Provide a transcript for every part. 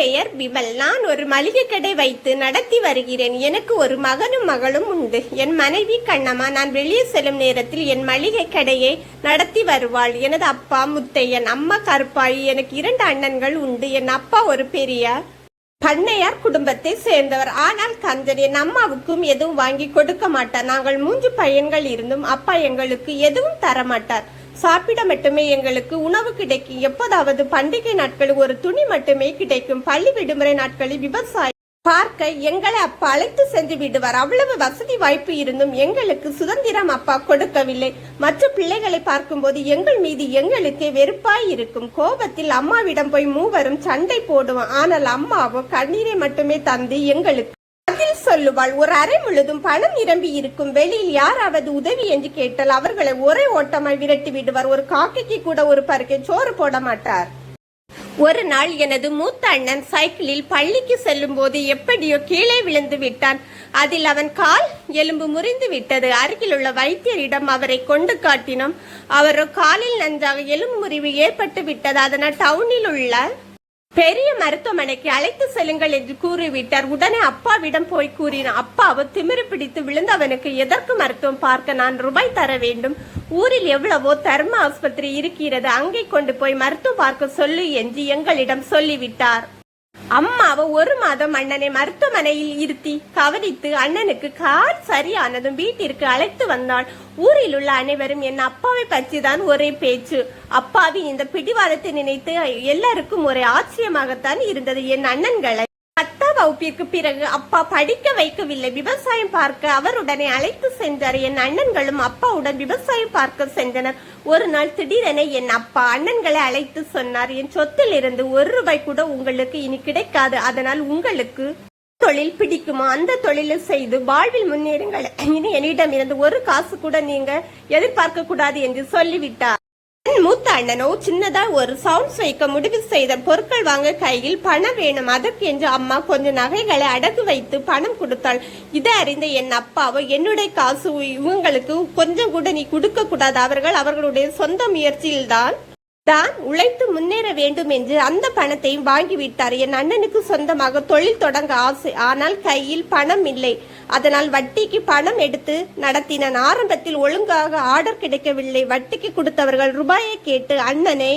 பெயர் விமல். நான் ஒரு மளிகை கடை வைத்து நடத்தி வருகிறேன். எனக்கு ஒரு மகனும் மகளும் உண்டு. என் மனைவி கண்ணம்மா நான் வெளியே செல்லும் நேரத்தில் என் மளிகை கடையை நடத்தி வருவாள். எனது அப்பா முத்தையன் அம்மா கருப்பாயி எனக்கு இரண்டு அண்ணன்கள் உண்டு. என் அப்பா ஒரு பெரியார் பண்ணையார் குடும்பத்தை சேர்ந்தவர். ஆனால் கந்தன் என் அம்மாவுக்கும் எதுவும் வாங்கி கொடுக்க மாட்டார். நாங்கள் மூன்று பையன்கள் இருந்தும் அப்பா எங்களுக்கு எதுவும் தரமாட்டார். சாப்பிட மட்டுமே எங்களுக்கு உணவு கிடைக்கும். எப்போதாவது பண்டிகை நாட்கள் ஒரு துணி மட்டுமே கிடைக்கும். பள்ளி விடுமுறை நாட்களில் விவசாயம் பார்க்க எங்களை அப்பா அழைத்து சென்று விடுவார். அவ்வளவு வசதி வாய்ப்பு இருந்தும் எங்களுக்கு சுதந்திரம் அப்பா கொடுக்கவில்லை. மற்ற பிள்ளைகளை பார்க்கும்போது எங்கள் மீது எங்களுக்கே வெறுப்பாய் இருக்கும். கோபத்தில் அம்மாவிடம் போய் மூவரும் சண்டை போடுவோம். ஆனால் அம்மாவோ கண்ணீரை மட்டுமே தந்து எங்களுக்கு சொல்லுவாள் ஒரு அறை முழுதும் பணம் நிரம்பி இருக்கும். வெளியில் யாராவது உதவி என்று கேட்டால் அவர்களை ஒரே ஓட்டமாய் விரட்டி விடுவார். ஒரு காக்கைக்கு கூட ஒரு பருக்கை சோறு போட மாட்டார். ஒரு நாள் எனது மூத்த அண்ணன் சைக்கிளில் பள்ளிக்கு செல்லும் போது எப்படியோ கீழே விழுந்து விட்டான். அதில் அவன் கால் எலும்பு முறிந்து விட்டது. அருகில் உள்ள வைத்தியரிடம் அவரை கொண்டு காட்டினோம். அவரோ காலில் நன்றாக எலும்பு முறிவு ஏற்பட்டு விட்டது. அதனால் டவுனில் உள்ள பெரிய மருத்துவமனைக்கு அழைத்து செல்லுங்கள் என்று கூறிவிட்டார். உடனே அப்பாவிடம் போய் கூறினான் அப்பாவு திமிரு பிடித்து விழுந்தவனுக்கு எதற்கு மருத்துவம் பார்க்க நான் ரூபாய் தர வேண்டும்? ஊரில் எவ்வளவோ தர்ம ஆஸ்பத்திரி இருக்கிறது. அங்கே கொண்டு போய் மருத்துவம் பார்க்க சொல்லு என்று எங்களிடம் சொல்லிவிட்டார். அம்மாவை ஒரு மாதம் அண்ணனை மருத்துவமனையில் இருத்தி கவனித்து அண்ணனுக்கு கார் சரியானதும் வீட்டிற்கு அழைத்து வந்தான் ஊரில் உள்ள அனைவரும் என் அப்பாவை பற்றிதான் ஒரே பேச்சு. அப்பாவின் இந்த பிடிவாதத்தை நினைத்து எல்லாருக்கும் ஒரே ஆச்சரியமாகத்தான் இருந்தது. என் அண்ணன்களை பத்தாம் வகுப்பிற்கு பிறகு அப்பா படிக்க வைக்கவில்லை. விவசாயம் பார்க்க அவருடனே அழைத்து சென்றார். என் அண்ணன்களும் அப்பாவுடன் விவசாயம் பார்க்க சென்றனர். ஒரு நாள் திடீரென என் அப்பா அண்ணன்களை அழைத்து சொன்னார். என் சொத்தில் இருந்து ஒரு ரூபாய் கூட உங்களுக்கு இனி கிடைக்காது. அதனால் உங்களுக்கு தொழில் பிடிக்குமோ? அந்த தொழிலை செய்து வாழ்வில் முன்னேறுங்கள். இனி என்னிடம் இருந்து ஒரு காசு கூட நீங்க எதிர்பார்க்க கூடாது என்று சொல்லிவிட்டார். மூத்த அண்ணனோ சின்னதா ஒரு சவுண்ட்ஸ் வைக்க முடிவு செய்த பொருட்கள் வாங்க கையில் பணம் வேணும். அதற்கு என்று அம்மா கொஞ்சம் நகைகளை அடகு வைத்து பணம் கொடுத்தாள். இதை அறிந்த என் அப்பாவோ என்னுடைய காசு இவங்களுக்கு கொஞ்சம் கூட நீ கொடுக்க கூடாது அவர்கள் அவர்களுடைய சொந்த முயற்சியில்தான் தான் உழைத்து முன்னேற வேண்டும் என்று அந்த பணத்தையும் வாங்கிவிட்டார். என் அண்ணனுக்கு சொந்தமாக தொழில் தொடங்க ஆசை. ஆனால் கையில் பணம் இல்லை. அதனால் வட்டிக்கு பணம் எடுத்து நடத்தினான் ஆரம்பத்தில் ஒழுங்காக ஆர்டர் கிடைக்கவில்லை. வட்டிக்கு கொடுத்தவர்கள் ரூபாயை கேட்டு அண்ணனை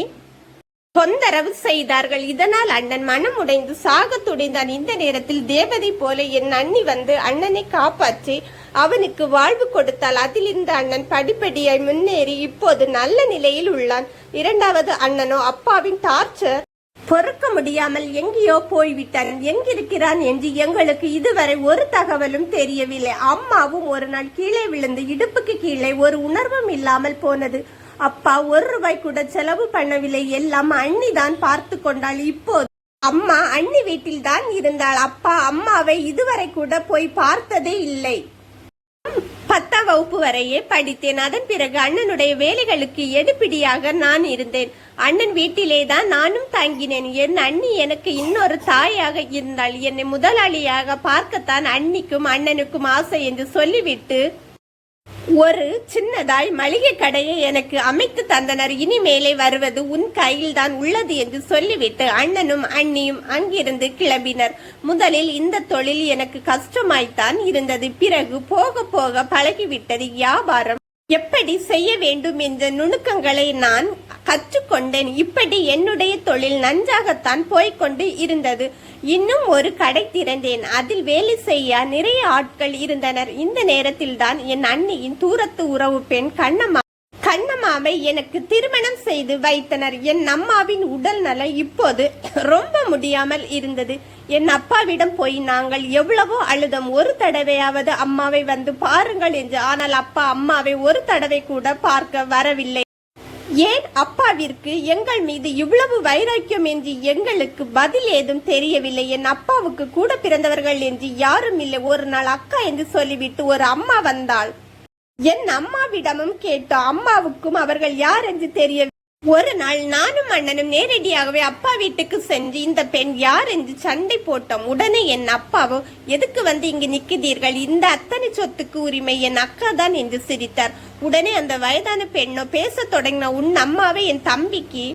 தொந்தரவு செய்தார்கள். இதனால் அண்ணன் மனம் உடைந்து சாக துடைந்தான். இந்த நேரத்தில் தேவதை போல என் அண்ணி வந்து அண்ணனை காப்பாற்றி அவனுக்கு வாழ்வு கொடுத்தால் அதில் இந்த அண்ணன் படிப்படியாய் முன்னேறி இப்போது நல்ல நிலையில் உள்ளான். இரண்டாவது அண்ணனோ அப்பாவின் டார்ச்சர் பொறுக்க முடியாமல் எங்கேயோ போய்விட்டான். எங்கிருக்கிறான் என்று எங்களுக்கு இதுவரை ஒரு தகவலும் தெரியவில்லை. அம்மாவும் ஒரு நாள் கீழே விழுந்து இடுப்புக்கு கீழே ஒரு உணர்வும் இல்லாமல் போனது. அப்பா ஒரு ரூபாய் கூட செலவு பண்ணவில்லை. எல்லாம் அண்ணி தான் பார்த்து கொண்டாள். இப்போது அம்மா அண்ணி வீட்டில் தான் இருந்தாள். அப்பா அம்மாவை இதுவரை கூட போய் பார்த்ததே இல்லை. பத்தாம் வகுப்பு வரையே படித்தேன். அதன் பிறகு அண்ணனுடைய வேலைகளுக்கு எடுப்பிடியாக நான் இருந்தேன். அண்ணன் வீட்டிலே தான் நானும் தங்கினேன். என் அண்ணி எனக்கு இன்னொரு தாயாக இருந்தாள். என்னை முதலாளியாக பார்க்கத்தான் அண்ணிக்கும் அண்ணனுக்கும் ஆசை என்று சொல்லிவிட்டு ஒரு சின்னதாய் மளிகை கடையை எனக்கு அமைத்து தந்தனர். இனிமேலே வருவது உன் கையில்தான் உள்ளது என்று சொல்லிவிட்டு அண்ணனும் அண்ணியும் அங்கிருந்து கிளம்பினர். முதலில் இந்த தொழில் எனக்கு கஷ்டமாய்த்தான் இருந்தது. பிறகு போக போக பழகிவிட்டது. வியாபாரம் எப்படி செய்ய வேண்டும் என்ற நுணுக்கங்களை நான் கற்றுக்கொண்டேன். இப்படி என்னுடைய தொழில் நன்றாகத்தான் போய்கொண்டு இருந்தது. இன்னும் ஒரு கடை திறந்தேன். அதில் வேலை செய்ய நிறைய ஆட்கள் இருந்தனர். இந்த நேரத்தில் தான் என் அண்ணியின் தூரத்து உறவு பெண் கண்ணம்மா அம்மாவை எனக்கு திருமணம் செய்து வைத்தனர். என் அம்மாவின் உடல் நல இப்போது ரொம்ப முடியாமல் இருந்தது. என் அப்பாவிடம் போய் நாங்கள் எவ்வளவோ அழுதம். ஒரு தடவையாவது அம்மாவை வந்து பாருங்கள் என்று. ஆனால் அப்பா அம்மாவை ஒரு தடவை கூட பார்க்க வரவில்லை. ஏன் அப்பாவிற்கு எங்கள் மீது இவ்வளவு வைராக்கியம் என்று எங்களுக்கு பதில் ஏதும் தெரியவில்லை. என் அப்பாவுக்கு கூட பிறந்தவர்கள் என்று யாரும் இல்லை. ஒரு நாள் அக்கா என்று சொல்லிவிட்டு ஒரு அம்மா வந்தாள். என் அம்மாவிடமும் கேட்டோம் அம்மாவுக்கும் அவர்கள் யார் என்று தெரிய ஒரு நாள் நானும் அண்ணனும் நேரடியாகவே அப்பா வீட்டுக்கு சென்று இந்த பெண் யார் என்று சண்டை போட்டோம். உடனே என் அப்பாவும் எதுக்கு வந்து இங்கு நிற்கிறீர்கள்? இந்த அத்தனை சொத்துக்கு உரிமை என் அக்கா தான் என்று சிரித்தார். உடனே அந்த வயதான பெண்ணோ பேசத் தொடங்கின உன் அம்மாவை என் தம்பிக்கு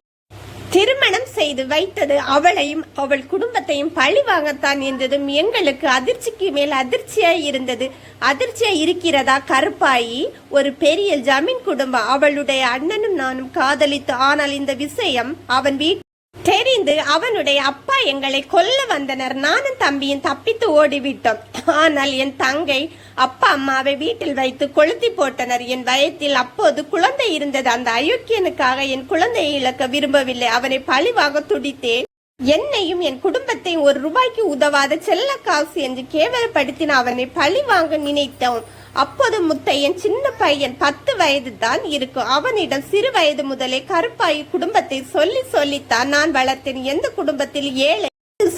திருமணம் செய்து வைத்தது அவளையும் அவள் குடும்பத்தையும் பழி வாங்கத்தான் என்றதும் எங்களுக்கு அதிர்ச்சிக்கு மேல் அதிர்ச்சியாய் இருந்தது. அதிர்ச்சியா இருக்கிறதா கருப்பாயி? ஒரு பெரிய ஜமீன் குடும்பம். அவளுடைய அண்ணனும் நானும் காதலித்து ஆனால் இந்த விஷயம் அவன் வீட்டு தெரிந்து அவனுடைய அப்பா எங்களை கொல்ல வந்தனர். நானும் தம்பியும் தப்பித்து ஓடிவிட்டோம். ஆனால் என் தங்கை அப்பா அம்மாவை வீட்டில் வைத்து கொளுத்தி போட்டனர். என் வயத்தில் அப்போது குழந்தை இருந்தது. அந்த அயோக்கியனுக்காக என் குழந்தையை இழக்க விரும்பவில்லை. அவனை பழிவாக துடித்தேன். என்னையும் என் குடும்பத்தையும் ஒரு ரூபாய்க்கு உதவாத செல்ல காசு என்று கேவலப்படுத்தின அவனை பழி வாங்க நினைத்தோம். அப்போது முத்தையன் சின்ன பையன் பத்து வயது தான் இருக்கும். அவனிடம் சிறு வயது முதலே கருப்பாயி குடும்பத்தை சொல்லி சொல்லித்தான் நான் வளர்த்தேன். எந்த குடும்பத்தில் ஏழை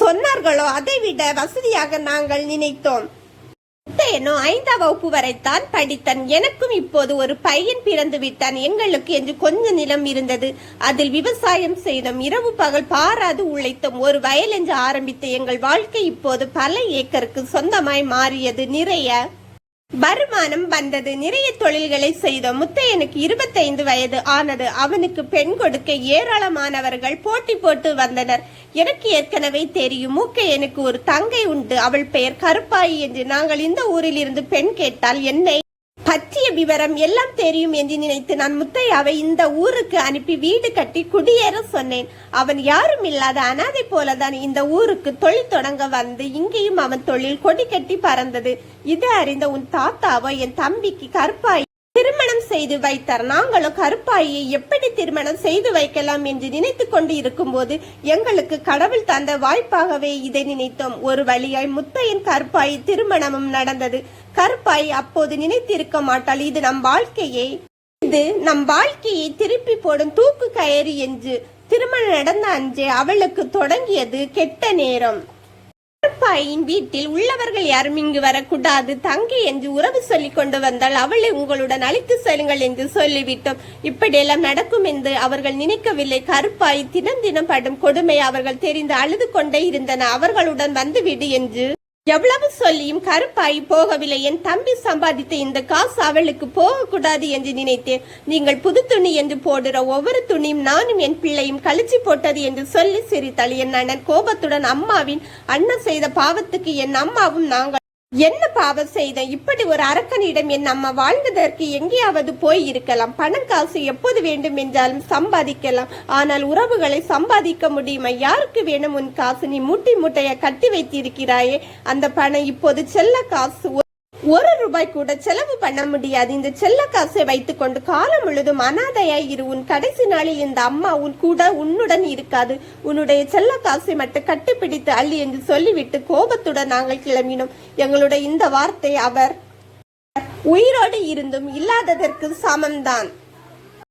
சொன்னார்களோ அதை விட வசதியாக நாங்கள் நினைத்தோம். முத்தையனோ ஐந்தாம் வகுப்பு வரைத்தான் படித்தான். எனக்கும் இப்போது ஒரு பையன் பிறந்து விட்டான். எங்களுக்கு என்று கொஞ்ச நிலம் இருந்தது. அதில் விவசாயம் செய்தோம். இரவு பகல் பாராது உழைத்தோம். ஒரு வயல் என்று ஆரம்பித்த எங்கள் வாழ்க்கை இப்போது பல ஏக்கருக்கு சொந்தமாய் மாறியது. நிறைய வருமானம் வந்தது. நிறைய தொழில்களை செய்தோம் முத்தையனுக்கு இருபத்தைந்து வயது ஆனது. அவனுக்கு பெண் கொடுக்க ஏராளமானவர்கள் போட்டி போட்டு வந்தனர். எனக்கு ஏற்கனவே தெரியும் மூக்கையனுக்கு ஒரு தங்கை உண்டு. அவள் பெயர் கருப்பாயி என்று நாங்கள் இந்த ஊரில் இருந்து பெண் கேட்டால் என்னை பற்றிய விவரம் எல்லாம் தெரியும் என்று நினைத்து நான் முத்தையாவை இந்த ஊருக்கு அனுப்பி வீடு கட்டி குடியேற சொன்னேன். அவன் யாரும் இல்லாத அனாதை போலதான் இந்த ஊருக்கு தொழில் தொடங்க வந்து இங்கேயும் அவன் தொழில் கொடி கட்டி பறந்தது. இது அறிந்த உன் தாத்தாவோ என் தம்பிக்கு கருப்பாய் திருமணம் செய்து வைத்தார். நாங்களும் கருப்பாயை எப்படி திருமணம் செய்து வைக்கலாம் என்று நினைத்து கொண்டு இருக்கும்போது எங்களுக்கு கடவுள் தந்த வாய்ப்பாகவே இதை நினைத்தோம். ஒரு வழியாய் முத்தையின் கருப்பாய் திருமணமும் நடந்தது. கருப்பாய் அப்போது நினைத்திருக்க மாட்டாள் இது நம் வாழ்க்கையை. இது நம் வாழ்க்கையை திருப்பி போடும் தூக்கு கயறு என்று திருமணம் நடந்த அன்றே அவளுக்கு தொடங்கியது கெட்ட நேரம். கருப்பாயின் வீட்டில் உள்ளவர்கள் யாரும் இங்கு வரக்கூடாது. தங்கி என்று உறவு சொல்லிக் கொண்டு வந்தால் அவளை உங்களுடன் அழைத்து செல்லுங்கள் என்று சொல்லிவிட்டோம். இப்படியெல்லாம் நடக்கும் என்று அவர்கள் நினைக்கவில்லை. கருப்பாய் தினம் தினம் படும் கொடுமை அவர்கள் தெரிந்து அழுது கொண்டே இருந்தன. அவர்களுடன் வந்துவிடு என்று எவ்வளவு சொல்லியும் கருப்பாய் போகவில்லை. என் தம்பி சம்பாதித்த இந்த காசு அவளுக்கு போகக்கூடாது என்று நினைத்தேன் நீங்கள் புது துணி என்று போடுற ஒவ்வொரு துணியும் நானும் என் பிள்ளையும் கழிச்சு போட்டது என்று சொல்லி சிரித்தாள். என் அண்ணன் கோபத்துடன் அம்மாவின் அண்ணன் செய்த பாவத்துக்கு என் அம்மாவும் நாங்கள் என்ன பாவம் செய்த? இப்படி ஒரு அரக்கனிடம் என் அம்மா வாழ்ந்ததற்கு எங்கேயாவது போய் இருக்கலாம். பணம் காசு எப்போது வேண்டும் என்றாலும் சம்பாதிக்கலாம். ஆனால் உறவுகளை சம்பாதிக்க முடியுமா? யாருக்கு வேணும் உன் காசு? நீ மூட்டை மூட்டைய கட்டி வைத்திருக்கிறாயே. அந்த பணம் இப்போது செல்ல காசு. ஒரு ரூபாய் கூட செலவு பண்ண முடியாது. இந்த செல்ல காசை வைத்துக்கொண்டு காலம் முழுதும் அனாதையாய் இரு. உன் கடைசி நாளில் இந்த அம்மா உன் கூட உன்னுடன் இருக்காது. உன்னுடைய செல்ல காசை மட்டும் கட்டிப்பிடித்து அள்ளி என்று சொல்லிவிட்டு கோபத்துடன் நாங்கள் கிளம்பினோம். எங்களுடைய இந்த வார்த்தை அவர் உயிரோடு இருந்தும் இல்லாததற்கு சமம்தான்.